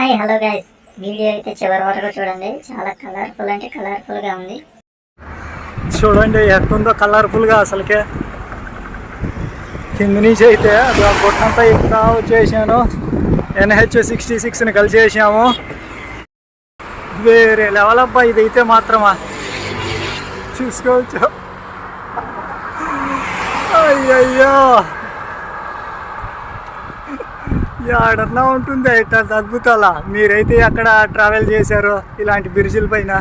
Hi hello guys video అయితే చివరి వరకు చూడండి. చాలా కలర్ఫుల్ అంటే కలర్ఫుల్గా ఉంది. చూడండి ఎట్టుందో కలర్ఫుల్గా అసలుకే. కింద నుంచి అయితే అది ఆ గుట్టంతా ఎక్కువ వచ్చేసాను. ఎన్హెచ్ సిక్స్టీ సిక్స్ని కలిసేసాము. వేరే లెవెల్ అబ్బా ఇదైతే మాత్రమా? చూసుకోవచ్చు. అయ్యయ్యో! ఎక్కడన్నా ఉంటుంది ఇట్లాంటి అద్భుతాల? మీరైతే ఎక్కడ ట్రావెల్ చేశారో ఇలాంటి బ్రిడ్జిల పైన?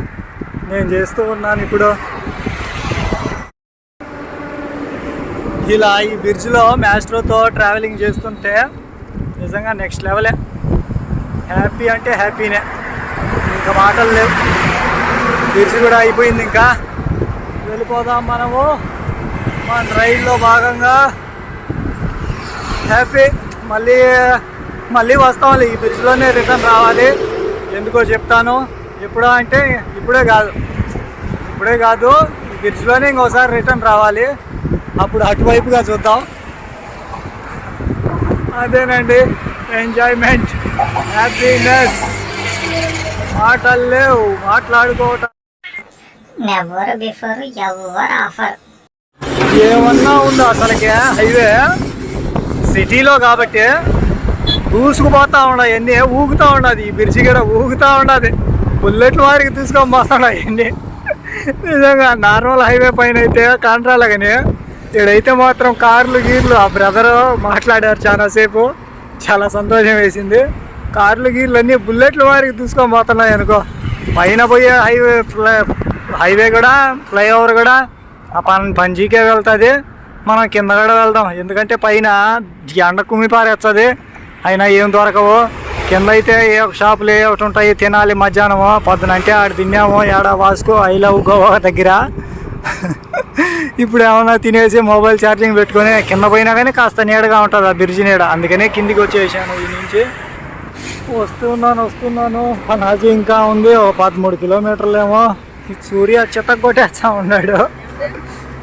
నేను చేస్తూ ఉన్నాను ఇప్పుడు. ఇలా ఈ బ్రిడ్జ్లో మ్యాస్ట్రోతో ట్రావెలింగ్ చేస్తుంటే నిజంగా నెక్స్ట్ లెవెలే హ్యాపీ అంటే హ్యాపీనే ఇంకా మాటలు లేవు. బ్రిడ్జ్ కూడా అయిపోయింది ఇంకా. వెళ్ళిపోదాం మనము. మన రైల్లో భాగంగా. హ్యాపీ మళ్ళీ మళ్ళీ వస్తాం ఈ బ్రిడ్జ్లోనే రిటర్న్ రావాలి. ఎందుకో చెప్తాను. ఎప్పుడో అంటే ఇప్పుడే కాదు. ఇప్పుడే కాదు. ఈ బ్రిడ్జ్లోనే ఇంకోసారి రిటర్న్ రావాలి. అప్పుడు అటువైపుగా చూద్దాం. అదేనండి. ఎంజాయ్మెంట్ హ్యాపీనెస్ మాటలు లేవు. మాట్లాడుకోవటం. నెవర్ బిఫోర్ ఎవర్ ఆఫర్ ఏమన్నా ఉందో అసలుకే? హైవే సిటీలో కాబట్టి దూసుకుపోతా ఉన్నాయి అన్నీ ఊగుతూ ఉండదు ఈ బ్రిడ్జి కూడా ఊగుతూ ఉండదు బుల్లెట్లు వారికి తీసుకొని పోతున్నాయి అన్నీ నిజంగా నార్మల్ హైవే పైన అయితే కాంట్రాల కానీ ఇక్కడైతే మాత్రం కార్లు గీర్లు ఆ బ్రదర్ మాట్లాడారు చాలాసేపు చాలా సంతోషం వేసింది. కార్లు గీర్లు అన్నీ బుల్లెట్లు వారికి తీసుకొని పోతున్నాయి అనుకో. పైన పోయే హైవే హైవే కూడా ఫ్లైఓవర్ కూడా ఆ పన్ పంజీకే వెళ్తుంది. మనం కింద కూడా వెళ్దాం. ఎందుకంటే పైన ఎండ కుమ్మి పారేస్తుంది అయినా ఏం దొరకవు. కింద అయితే ఏ ఒక షాపులు ఏ ఒకటి ఉంటాయి. తినాలి మధ్యాహ్నము. పొద్దున అంటే ఆడ తిన్నాము. ఏడ వాసుకు ఐ లవ్ గోవా దగ్గర. ఇప్పుడు ఏమన్నా తినేసి మొబైల్ ఛార్జింగ్ పెట్టుకొని కింద పోయినా కానీ కాస్త నీడగా ఉంటుంది ఆ బ్రిడ్జి నీడ. అందుకనే కిందికి వచ్చేసాను ఈ నుంచి. వస్తున్నాను వస్తున్నాను. పనాజీ ఇంకా ఉంది. ఒక పదమూడు కిలోమీటర్లేమో. సూర్య చిత్త కొట్టేస్తా ఉన్నాడు.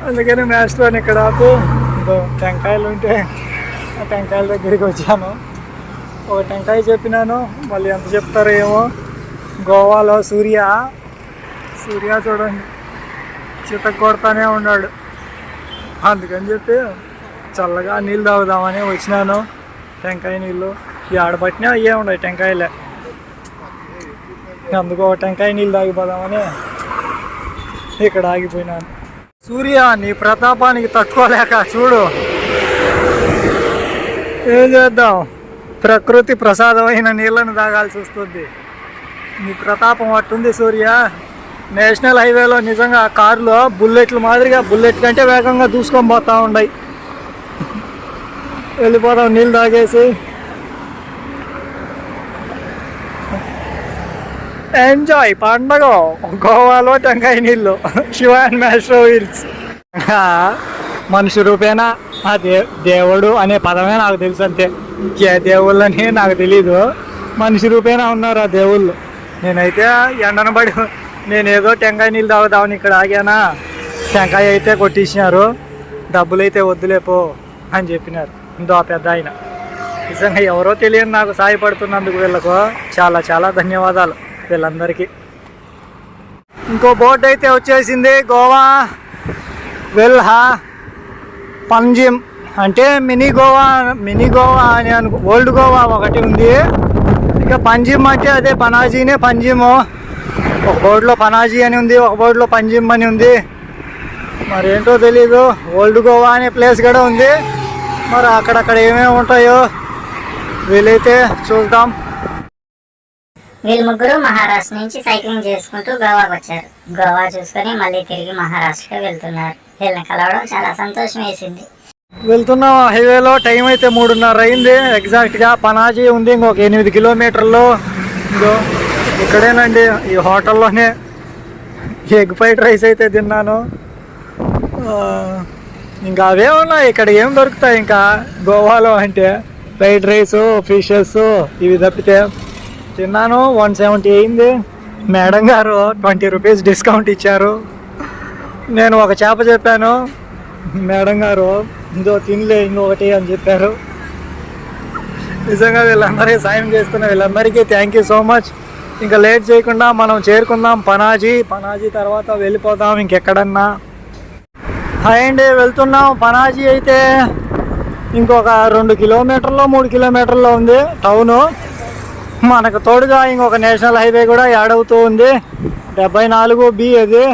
అందుకని మ్యాచ్లోని ఇక్కడ ఆపు. టెంకాయలు ఉంటే ఆ టెంకాయల దగ్గరికి వచ్చాను. ఒక టెంకాయ చెప్పినాను మళ్ళీ ఎంత చెప్తారో ఏమో. గోవాలో సూర్య. సూర్య చూడండి చిత కొడతానే ఉన్నాడు. అందుకని చెప్పి చల్లగా నీళ్ళు తాగుదామని వచ్చినాను. టెంకాయ నీళ్ళు ఆడబట్టినా అయ్యే ఉన్నాయి టెంకాయలే. అందుకు ఒక టెంకాయ నీళ్ళు తాగిపోదామని ఇక్కడ ఆగిపోయినాను. సూర్య నీ ప్రతాపానికి తట్టుకోలేక చూడు. ఏం చేద్దాం? ప్రకృతి ప్రసాదమైన నీళ్ళను తాగాల్సి వస్తుంది. నీ ప్రతాపం అట్టుంది సూర్య. నేషనల్ హైవేలో నిజంగా కారులో బుల్లెట్లు మాదిరిగా బుల్లెట్ కంటే వేగంగా దూసుకొని పోతా ఉన్నాయి వెళ్ళిపోదాం నీళ్ళు తాగేసి. ఎంజాయ్ పండగ గోవాలో టెంకాయ నీళ్ళు శివ అండ్ మ్యాస్ట్రో వీల్స్ మనిషి రూపేనా? ఆ దే దేవుడు అనే పదమే నాకు తెలుసు అంతే ఏ దేవుళ్ళని నాకు తెలీదు. మనిషి రూపేనా ఉన్నారు ఆ దేవుళ్ళు? నేనైతే ఎండన పడి నేనేదో టెంకాయ నీళ్ళు తాగుదామని ఇక్కడ ఆగానా? టెంకాయ అయితే కొట్టించినారు డబ్బులు అయితే వద్దులేపో అని చెప్పినారు. ఇందో ఆ పెద్ద ఆయన. నిజంగా ఎవరో తెలియని నాకు సాయపడుతున్నందుకు వీళ్ళకు చాలా చాలా ధన్యవాదాలు. వీళ్ళందరికీ. ఇంకో బోట్ అయితే వచ్చేసింది గోవా వెల్హా పంజిమ్. అంటే మినీ గోవా మినీ గోవా అని అనుకో ఓల్డ్ గోవా ఒకటి ఉంది. ఇంకా పంజిమ్ అంటే అదే పనాజీనే పంజిము. ఒక బోర్డులో పనాజీ అని ఉంది ఒక బోర్డులో పంజిమ్ అని ఉంది. మరి ఏంటో తెలీదు ఓల్డ్ గోవా అనే ప్లేస్ కూడా ఉంది. మరి అక్కడక్కడ ఏమేమి ఉంటాయో వీలైతే చూద్దాం. వీళ్ళు ముగ్గురు మహారాష్ట్ర నుంచి సైక్లింగ్ చేసుకుంటూ గోవాకు వచ్చారు. గోవా చూసుకొని మళ్ళీ తిరిగి మహారాష్ట్రకి వెళ్తున్నారు. వీళ్ళని కలవడం చాలా సంతోషం వేసింది. వెళ్తున్నాం హైవేలో. టైం అయితే మూడున్నర అయింది. ఎగ్జాక్ట్గా పనాజీ ఉంది. ఇంకొక ఎనిమిది కిలోమీటర్లు. ఇదో ఇక్కడేనండి. ఈ హోటల్లోనే ఎగ్ ఫ్రైడ్ రైస్ అయితే తిన్నాను. ఇంకా అవే ఉన్నాయి. ఇక్కడ ఏం దొరుకుతాయి ఇంకా గోవాలో అంటే? ఫ్రైడ్ రైసు ఫిషెస్ ఇవి తప్పితే తిన్నాను వన్ సెవెంటీ అయింది. మేడం గారు ట్వంటీ రూపీస్ డిస్కౌంట్ ఇచ్చారు. నేను ఒక చేప చెప్పాను. మేడం గారు ఇంకో తినలే ఇంకొకటి అని చెప్పారు. నిజంగా వీళ్ళందరికీ సాయం చేస్తున్న వీళ్ళందరికీ థ్యాంక్ యూ సో మచ్ ఇంకా లేట్ చేయకుండా మనం చేరుకుందాం. పనాజీ పనాజీ తర్వాత వెళ్ళిపోదాం ఇంకెక్కడన్నా. హాయ్ అండి వెళ్తున్నాం. పనాజీ అయితే ఇంకొక రెండు కిలోమీటర్లో మూడు కిలోమీటర్లో ఉంది. టౌను. మనకు తోడుగా ఇంకొక నేషనల్ హైవే కూడా యాడ్ అవుతూ ఉంది. డెబ్బై నాలుగు బి అది.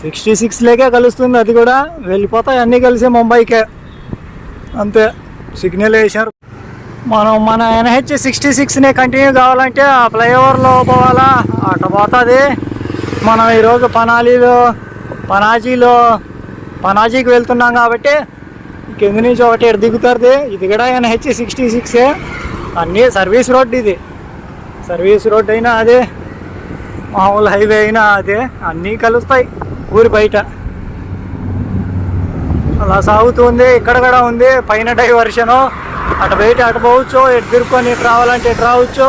సిక్స్టీ సిక్స్ లేకే కలుస్తుంది అది కూడా వెళ్ళిపోతాయి అన్నీ కలిసి ముంబైకే. అంతే సిగ్నల్ వేసారు మనం మన ఎన్హెచ్ సిక్స్టీ సిక్స్ని కంటిన్యూ కావాలంటే ఆ ఫ్లైఓవర్లో పోవాలా? అటు పోతుంది. మనం ఈరోజు పనాలీలో పనాజీలో పనాజీకి వెళ్తున్నాం కాబట్టి కింద నుంచి ఒకటి దిగుతుంది. ఇది కూడా ఎన్హెచ్ సిక్స్టీ సిక్సే. అన్నీ సర్వీస్ రోడ్ ఇది. సర్వీస్ రోడ్ అయినా అదే మామూలు హైవే అయినా అదే అన్నీ కలుస్తాయి ఊరి బయట. అలా సాగుతుంది ఇక్కడ కూడా ఉంది పైన డైవర్షను అటు బయట అటు పోవచ్చు ఎటు తిరుక్కొని ఎటు రావాలంటే ఇటు రావచ్చు.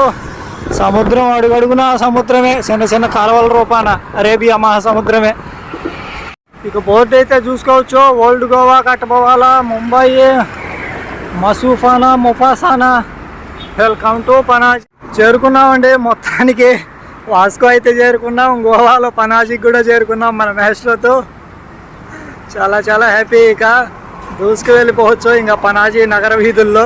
సముద్రం అడుగడుగున సముద్రమే చిన్న చిన్న కాలువల రూపాన అరేబియా మహాసముద్రమే. ఇక బోర్డు అయితే చూసుకోవచ్చు ఓల్డ్ గోవా కట్టపోవాలా ముంబై మసూఫానా ముఫాసానా. వెల్కమ్ టు పనాజ్ చేరుకున్నామండి. మొత్తానికి వాస్కో అయితే చేరుకున్నాం. గోవాలో పనాజీకి కూడా చేరుకున్నాం మన మ్యాచ్లతో చాలా చాలా హ్యాపీ ఇక. దూసుకు వెళ్ళిపోవచ్చు ఇంకా పనాజీ నగర వీధుల్లో.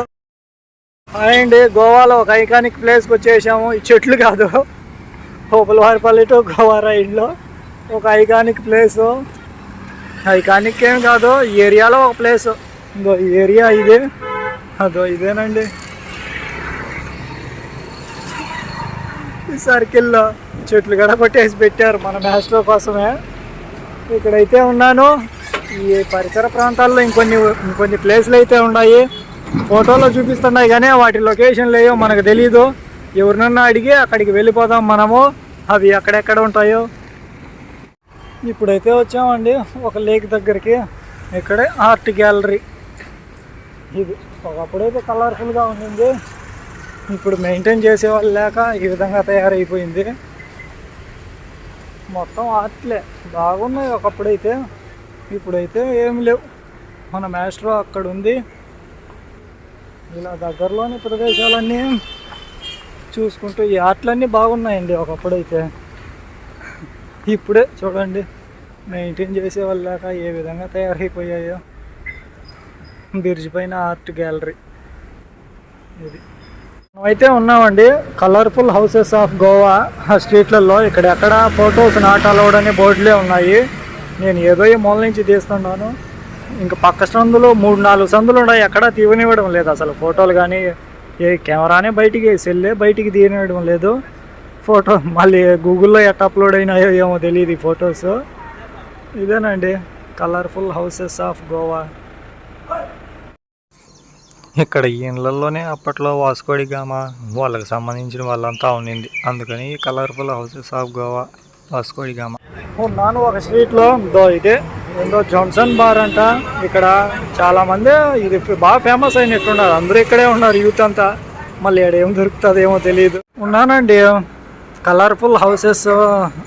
అండి గోవాలో ఒక ఐకానిక్ ప్లేస్కి వచ్చేసాము. ఈ చెట్లు కాదు. హోపులవారిపల్లి టు గోవా రైడ్లో ఒక ఐకానిక్ ప్లేసు ఐకానిక్ ఏం కాదు. ఏరియాలో ఒక ప్లేస్ ఇంకో ఏరియా ఇదే. అదో ఇదేనండి. ఈ సర్కిల్లో చెట్లు కూడా కొట్టేసి పెట్టారు మన మ్యాస్ట్రో కోసమే. ఇక్కడైతే ఉన్నాను. ఈ పరిసర ప్రాంతాల్లో ఇంకొన్ని ఇంకొన్ని ప్లేస్లు అయితే ఉన్నాయి. ఫోటోలో చూపిస్తున్నాయి కానీ వాటి లొకేషన్లు ఏవో మనకు తెలీదు. ఎవరినన్నా అడిగి అక్కడికి వెళ్ళిపోదాం మనము. అవి ఎక్కడెక్కడ ఉంటాయో. ఇప్పుడైతే వచ్చామండి. ఒక లేక్ దగ్గరికి. ఇక్కడే ఆర్ట్ గ్యాలరీ. ఇది ఒకప్పుడైతే కలర్ఫుల్గా ఉండింది. ఇప్పుడు మెయింటైన్ చేసేవాళ్ళు లేక ఈ విధంగా తయారైపోయింది. మొత్తం ఆర్ట్లే. బాగున్నాయి ఒకప్పుడైతే ఇప్పుడైతే ఏం లేవు. మన మాస్టర్ అక్కడ ఉంది ఇలా దగ్గరలోని ప్రదేశాలన్నీ చూసుకుంటూ ఈ ఆర్ట్లన్నీ బాగున్నాయండి ఒకప్పుడైతే. ఇప్పుడే చూడండి మెయింటైన్ చేసేవాళ్ళు లేక ఏ విధంగా తయారైపోయాయో. బ్రిడ్జ్ పైన ఆర్ట్ గ్యాలరీ. ఇది. అయితే ఉన్నామండి. కలర్ఫుల్ హౌసెస్ ఆఫ్ గోవా స్ట్రీట్లలో ఇక్కడ ఎక్కడ ఫొటోస్ నాట్ అలౌడ్ అనే బోర్డులే ఉన్నాయి. నేను ఏదో ఈ మూల నుంచి తీస్తున్నాను. ఇంకా పక్క సందులు మూడు నాలుగు సందులు ఉన్నాయి. ఎక్కడా తీవనివ్వడం లేదు అసలు. ఫోటోలు కానీ ఏ కెమెరానే బయటికి సెల్లే బయటికి తీయనివ్వడం లేదు. ఫోటో మళ్ళీ గూగుల్లో ఎట్ట అప్లోడ్ అయినాయో ఏమో తెలియదు ఈ ఫొటోస్ ఇదేనండి. కలర్ఫుల్ హౌసెస్ ఆఫ్ గోవా ఇక్కడ ఈ అప్పట్లో వాస్కోడి గామా వాళ్ళకి సంబంధించిన వాళ్ళంతా ఉండింది. అందుకని colourful houses of Goa Vasco da Gama. ఉన్నాను ఒక స్ట్రీట్లో దో ఇదే. ఏందో జాన్సన్ బార్ అంట. ఇక్కడ చాలామంది ఇది బాగా ఫేమస్ అయినట్టున్నారు. అందరూ ఇక్కడే ఉన్నారు యూత్ అంతా. మళ్ళీ ఇక్కడ ఏం దొరుకుతుంది ఏమో తెలియదు. ఉన్నానండి. కలర్ఫుల్ హౌసెస్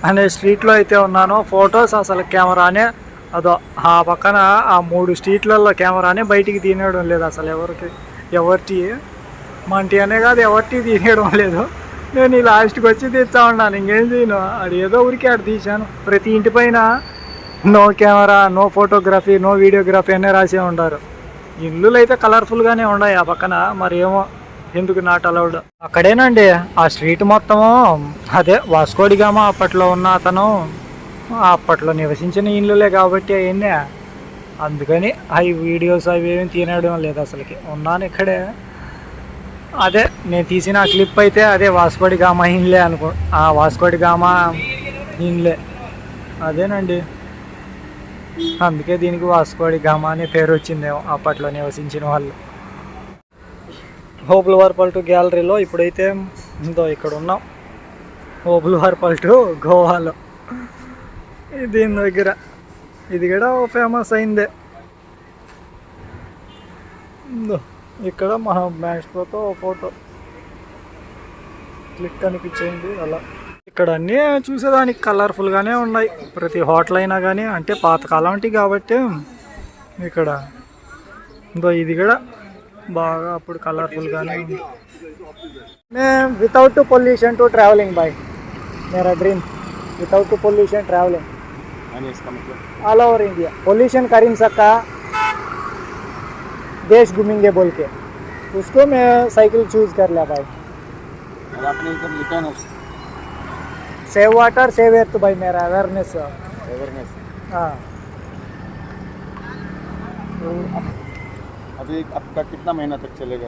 అనే స్ట్రీట్లో అయితే ఉన్నాను. ఫొటోస్ అసలు కెమెరానే అదో ఆ పక్కన ఆ మూడు స్ట్రీట్లలో కెమెరానే బయటికి తినేయడం లేదు అసలు ఎవరికి ఎవరిటి? మంటి అనే కాదు ఎవరిటి తీనేయడం లేదు. నేను ఈ లాస్ట్కి వచ్చి తీస్తా ఉన్నాను ఇంకేం చేయను అది ఏదో ఊరికి ఆడ తీశాను. ప్రతి ఇంటి పైన no camera no photography no videography అనే రాసే ఉంటారు ఇల్లులు అయితే కలర్ఫుల్గానే ఉన్నాయి ఆ పక్కన మరి ఏమో ఎందుకు నాట్ అలౌడ్? అక్కడేనండి ఆ స్ట్రీట్ మొత్తము అదే వాస్కోడిగామా అప్పట్లో ఉన్న అతను అప్పట్లో నివసించిన ఇళ్ళులే కాబట్టి అవన్నీ అందుకని అవి వీడియోస్ అవి ఏమి తినడం లేదు అసలుకి. ఉన్నాను ఇక్కడే. అదే నేను తీసిన ఆ క్లిప్ అయితే అదే వాస్కోడి గామా ఇన్లే అనుకో ఆ వాస్కోడి గామా ఇన్లే అదేనండి. అందుకే దీనికి వాస్కోడి గామా అనే పేరు వచ్చిందేమో అప్పట్లో నివసించిన వాళ్ళు. హోపులవారిపల్ పల్టు గ్యాలరీలో ఇప్పుడైతే ఉందో ఇక్కడ ఉన్నాం హోపులవారిపల్ టు గోవాలో. దీని దగ్గర. ఇది కూడా ఫేమస్ అయిందే. ఇక్కడ మన మ్యాక్స్పోతో ఫోటో క్లిక్ అనిపించింది అలా. ఇక్కడ అన్నీ చూసేదానికి కలర్ఫుల్గానే ఉన్నాయి. ప్రతి హోటల్ అయినా కానీ అంటే పాతకాలంటి కాబట్టి ఇక్కడ. ఇందో ఇది కూడా బాగా అప్పుడు కలర్ఫుల్గానే ఉంది. మేము without pollution to travelling by మేర డ్రీమ్ వితౌట్ పొల్యూషన్ ట్రావెలింగ్ यानी इसका मतलब ऑल ओवर इंडिया पोल्यूशन कर ही सकता देश घूमेंगे बोल के। उसको मैं साइकिल चूज़ कर लिया भाई। और आपने इधर लिखा ना? सेव वाटर सेव एर्थ भाई मेरा अवेयरनेस अवेयरनेस हाँ। अभी आपका कितना महीना तक चलेगा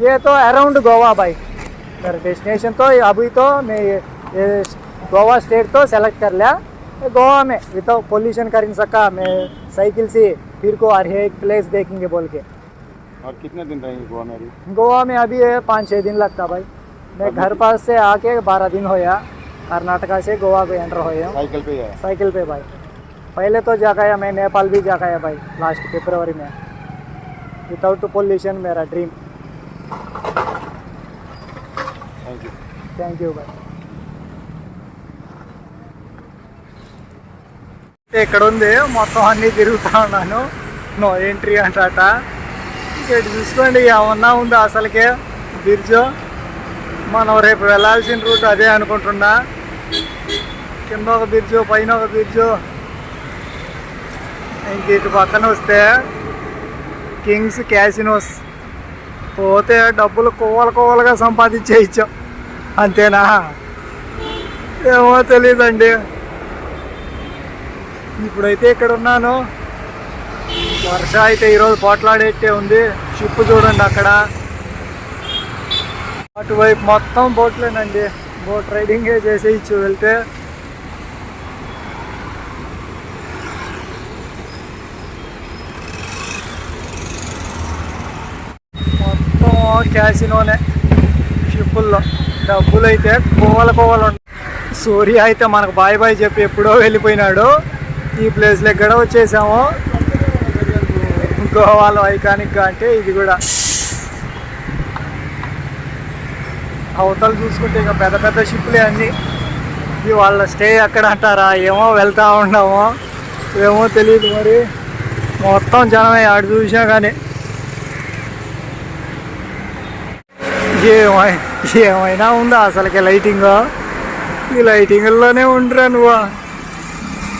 ये? तो अराउंड गोवा भाई। मेरा डेस्टिनेशन तो अभी तो मैं ये, गोवा स्टेट तो सेलेक्ट कर लिया। गोवा में विदाउट पोल्यूशन कर नहीं सका मैं साइकिल से फिर को हर एक प्लेस देखेंगे बोल के। और कितने दिन रहेंगे गोवा में अभी? गोवा में अभी पाँच छः दिन लगता भाई। मैं घर तो- पास से आके बारह दिन होया कर्नाटका से गोवा को एंटर होया साइकिल पे साइकिल पे भाई। पहले तो जा गया मैं नेपाल भी जाकाया भाई लास्ट फेब्रवरी में। विदाउट पोल्यूशन तो मेरा dream thank you thank you भाई। ఇక్కడ ఉంది మొత్తం అన్నీ తిరుగుతూ ఉన్నాను. నో ఎంట్రీ అంటాట. ఇక్కడ చూసుకోండి ఏమన్నా ఉందా అసలుకే. బిర్జు మనం రేపు వెళ్ళాల్సిన రూట్ అదే అనుకుంటున్నా. కింద ఒక బిర్జు పైన ఒక బిర్జు. ఇంక ఇటు పక్కన వస్తే కింగ్స్ క్యాసినోస్. పోతే డబ్బులు కోవల కోవలుగా సంపాదించేయచ్చు. అంతేనా? ఏమో తెలియదండి ఇప్పుడైతే ఇక్కడ ఉన్నాను. వర్ష అయితే ఈరోజు పోట్లాడేట్టే ఉంది. షిప్ చూడండి అక్కడ. అటువైపు మొత్తం బోట్లేనండి. బోట్ రైడింగే చేసేయచ్చు వెళ్తే. మొత్తం క్యాసినోనే షిప్పుల్లో. డబ్బులు అయితే కోవల కోవలు సూర్య అయితే మనకు బాయ్ బాయ్ చెప్పి ఎప్పుడో వెళ్ళిపోయినాడు. ఈ ప్లేస్లో ఎక్కడ వచ్చేసాము గోవాలో ఐకానిక్గా అంటే ఇది కూడా అవతలు చూసుకుంటే ఇక పెద్ద పెద్ద షిప్లే అన్నీ. ఇది వాళ్ళ స్టే ఎక్కడ అంటారా? ఏమో వెళ్తా ఉన్నామో. ఏమో తెలియదు మరి. మొత్తం జనమే ఆడు చూసినా కానీ ఏమై ఏమైనా ఉందా అసలుకి లైటింగ్? ఈ లైటింగ్లోనే ఉండరా నువ్వు.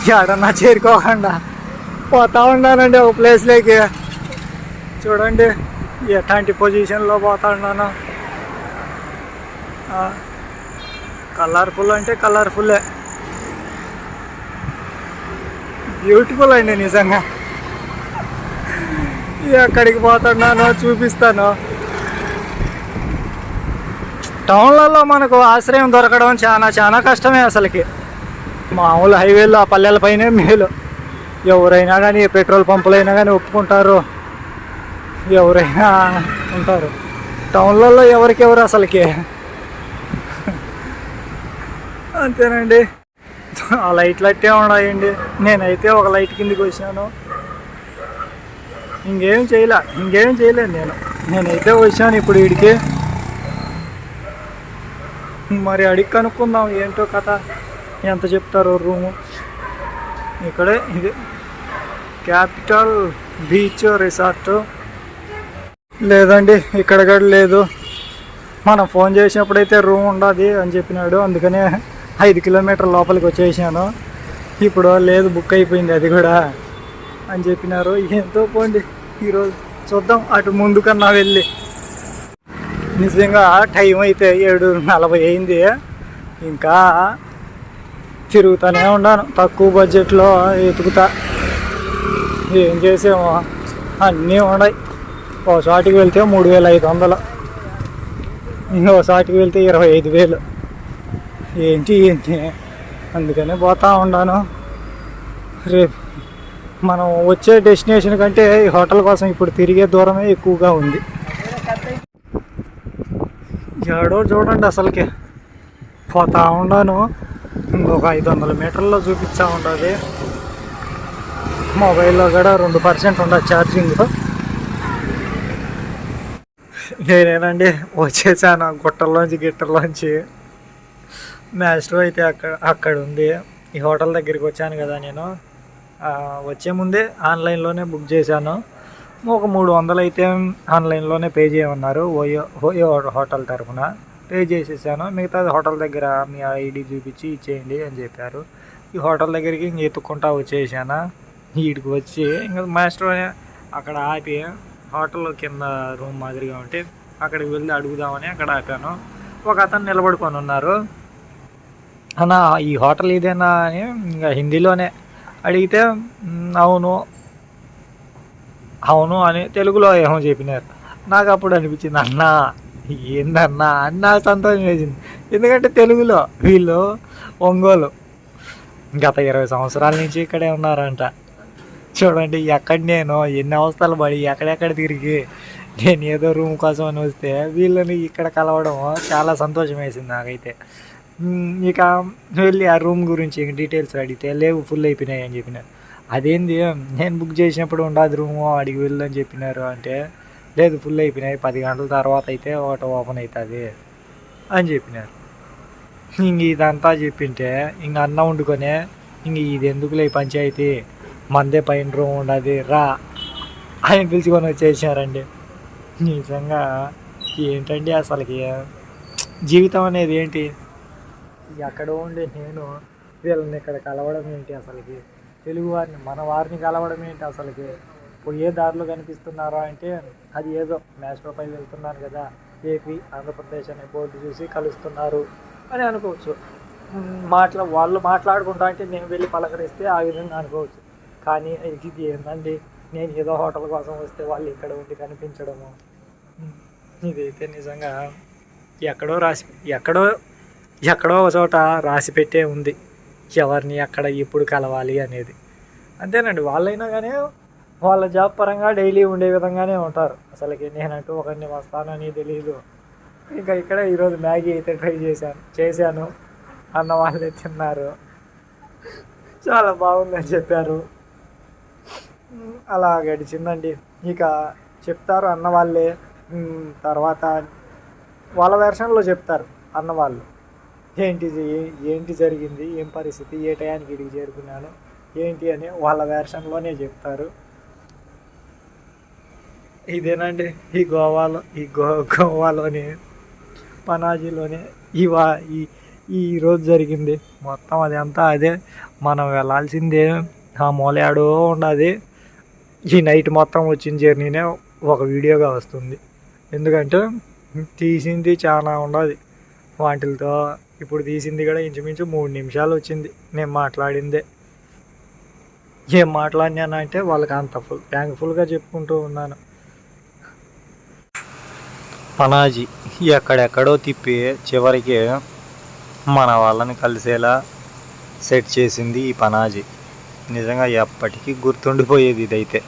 ఎడన్నా చేరుకోకుండా పోతా ఉన్నానండి ఒక ప్లేస్లోకి చూడండి ఎట్లాంటి పొజిషన్లో పోతా ఉన్నాను. కలర్ఫుల్ అంటే కలర్ఫుల్లే బ్యూటిఫుల్ అండి నిజంగా. ఎక్కడికి పోతున్నానో చూపిస్తాను. టౌన్లలో మనకు ఆశ్రయం దొరకడం చాలా చాలా కష్టమే అసలుకి. మామూలు హైవేలో ఆ పల్లెలపైనే మేలు. ఎవరైనా కానీ పెట్రోల్ పంపులైనా కానీ ఒప్పుకుంటారు. ఎవరైనా ఉంటారు. టౌన్లలో ఎవరికెవరు అసలుకి? అంతేనండి. ఆ లైట్లు అట్టే ఉన్నాయండి. నేనైతే ఒక లైట్ కిందికి వచ్చాను ఇంకేం చేయలే ఇంకేం చేయలేదు నేను. నేనైతే వచ్చాను ఇప్పుడు వీడికి మరి అడిగి కనుక్కుందాం ఏంటో కథ. ఎంత చెప్తారో రూము? ఇక్కడే ఇది. Capital beach resort. లేదండి ఇక్కడ కూడా లేదు. మనం ఫోన్ చేసినప్పుడైతే రూమ్ ఉండదు అని చెప్పినాడు. అందుకనే ఐదు కిలోమీటర్ లోపలికి వచ్చేసాను. ఇప్పుడు లేదు బుక్ అయిపోయింది అది కూడా అని చెప్పినారు. ఎంతో పోండి ఈరోజు చూద్దాం. అటు ముందు కన్నా వెళ్ళి. నిజంగా టైం అయితే ఏడు నలభై అయింది. ఇంకా తిరుగుతూనే ఉన్నాను. తక్కువ బడ్జెట్లో ఎతుకుతా. ఏం చేసేమో. అన్నీ ఉన్నాయి. ఓ వెళ్తే మూడు వేల ఐదు వందలు. ఇంకోసాటికి వెళ్తే ఇరవై ఐదు వేలు. ఏంటి ఏంటి? అందుకనే పోతా ఉన్నాను. రేపు మనం వచ్చే డెస్టినేషన్ కంటే ఈ హోటల్ కోసం ఇప్పుడు తిరిగే దూరమే ఎక్కువగా ఉంది. ఏడో చూడండి అసలుకి. పోతా ఉన్నాను. ఇంకొక ఐదు వందల మీటర్లో చూపిస్తా ఉంటుంది మొబైల్లో కూడా రెండు పర్సెంట్ ఉండదు ఛార్జింగ్. నేనేనండి వచ్చేసాను గుట్టల్లోంచి గిట్టల్లోంచి. మ్యాస్ట్రో అయితే అక్కడ అక్కడ ఉంది ఈ హోటల్ దగ్గరికి వచ్చాను కదా నేను. వచ్చే ముందే ఆన్లైన్లోనే బుక్ చేశాను. ఒక మూడు వందలు అయితే ఆన్లైన్లోనే పే చేయమన్నారు ఓయో ఓయో హోటల్ తరఫున పే చేసేసాను. మిగతాది హోటల్ దగ్గర మీ ఐడి చూపించి ఇచ్చేయండి అని చెప్పారు. ఈ హోటల్ దగ్గరికి ఇంక ఎత్తుక్కుంటా వచ్చేసాను. వీడికి వచ్చి ఇంకా మాస్టర్ అక్కడ ఆపి హోటల్ కింద రూమ్ మాదిరిగా ఉంటే అక్కడికి వెళ్ళి అడుగుదామని అక్కడ ఆపాను. ఒక అతను నిలబడుకొని ఉన్నారు. అన్న ఈ హోటల్ ఇదేనా అని ఇంకా హిందీలోనే అడిగితే అవును. అవును అని తెలుగులో ఏమో చెప్పినారు. నాకు అప్పుడు అనిపించింది అన్నా ఏందన్నా? అన్న సంతోషం వేసింది. ఎందుకంటే తెలుగులో వీళ్ళు ఒంగోలు గత ఇరవై సంవత్సరాల నుంచి ఇక్కడే ఉన్నారంట. చూడండి ఎక్కడ నేను ఎన్ని అవస్థలు పడి ఎక్కడెక్కడ తిరిగి నేను ఏదో రూమ్ కోసం అని వస్తే వీళ్ళని ఇక్కడ కలవడం చాలా సంతోషం వేసింది నాకైతే. ఇక వెళ్ళి ఆ రూమ్ గురించి డీటెయిల్స్ అడిగితే లేవు ఫుల్ అయిపోయినాయి అని చెప్పినారు. అదేంది? నేను బుక్ చేసినప్పుడు ఉండదు రూము అడిగి వెళ్ళని చెప్పినారు. అంటే లేదు ఫుల్ అయిపోయినాయి. పది గంటల తర్వాత అయితే ఒకటి ఓపెన్ అవుతుంది అని చెప్పినారు. ఇంక ఇదంతా చెప్పింటే ఇంక అన్నం వండుకొని ఇంక ఇది ఎందుకులే పంచాయతీ? మందే పైన రూమ్ ఉండదు రా అని పిలుచుకొని వచ్చేసారండి నిజంగా ఏంటండి అసలుకి? జీవితం అనేది ఏంటి? ఎక్కడో ఉండే నేను వీళ్ళని ఇక్కడ కలవడం ఏంటి అసలుకి? తెలుగు వారిని మన వారిని కలవడం ఏంటి అసలుకి? పోయే దారిలో కనిపిస్తున్నారా అంటే అది ఏదో మ్యాస్ట్రో పై కదా. ఏపీ ఆంధ్రప్రదేశ్ అనే బోర్డు చూసి కలుస్తున్నారు అని అనుకోవచ్చు. మాట్లా వాళ్ళు మాట్లాడుకుంటా అంటే నేను వెళ్ళి పలకరిస్తే ఆ విధంగా అనుకోవచ్చు. కానీ ఇది ఏంటండి నేను ఏదో హోటల్ కోసం వస్తే వాళ్ళు ఇక్కడ ఉండి కనిపించడము. ఇదైతే నిజంగా ఎక్కడో రాసి ఎక్కడో ఎక్కడో ఒక చోట రాసి పెట్టే ఉంది. ఎవరిని ఎక్కడ ఎప్పుడు కలవాలి అనేది. అంతేనండి. వాళ్ళైనా కానీ వాళ్ళ జాబ్ పరంగా డైలీ ఉండే విధంగానే ఉంటారు. అసలుకి నేనంటూ ఒకరిని వస్తానని తెలియదు ఇంకా ఇక్కడ ఈరోజు మ్యాగీ అయితే ట్రై చేశాను చేశాను. అన్న వాళ్ళే తిన్నారు. చాలా బాగుందని చెప్పారు. అలా గడిచిందండి. ఇక చెప్తారు అన్న వాళ్ళే. తర్వాత వాళ్ళ వెర్షన్లో చెప్తారు అన్న వాళ్ళు. ఏంటి ఏంటి జరిగింది? ఏం పరిస్థితి? ఏ టయానికి ఇడికి చేరుకున్నాను? ఏంటి అని వాళ్ళ వెర్షన్లోనే చెప్తారు. ఇదేనండి ఈ గోవాలో ఈ గో గోవాలోని పనాజీలోనే ఇవా ఈ ఈ రోజు జరిగింది. మొత్తం అది అంతా అదే మనం వెళ్ళాల్సిందే ఆ మూలయాడో ఉండదు ఈ నైట్ మొత్తం వచ్చిన జర్నీనే ఒక వీడియోగా వస్తుంది. ఎందుకంటే తీసింది చాలా ఉండదు వాటితో ఇప్పుడు తీసింది కూడా ఇంచుమించు మూడు నిమిషాలు వచ్చింది నేను మాట్లాడిందే. ఏం మాట్లాడినానంటే వాళ్ళకి అంత ఫుల్ థ్యాంక్ఫుల్గా చెప్పుకుంటూ ఉన్నాను. పనాజీ ఎక్కడెక్కడో తిప్పి చివరికి మన వాళ్ళని కలిసేలా సెట్ చేసింది ఈ పనాజీ. నిజంగా ఎప్పటికీ గుర్తుండిపోయేది ఇదైతే.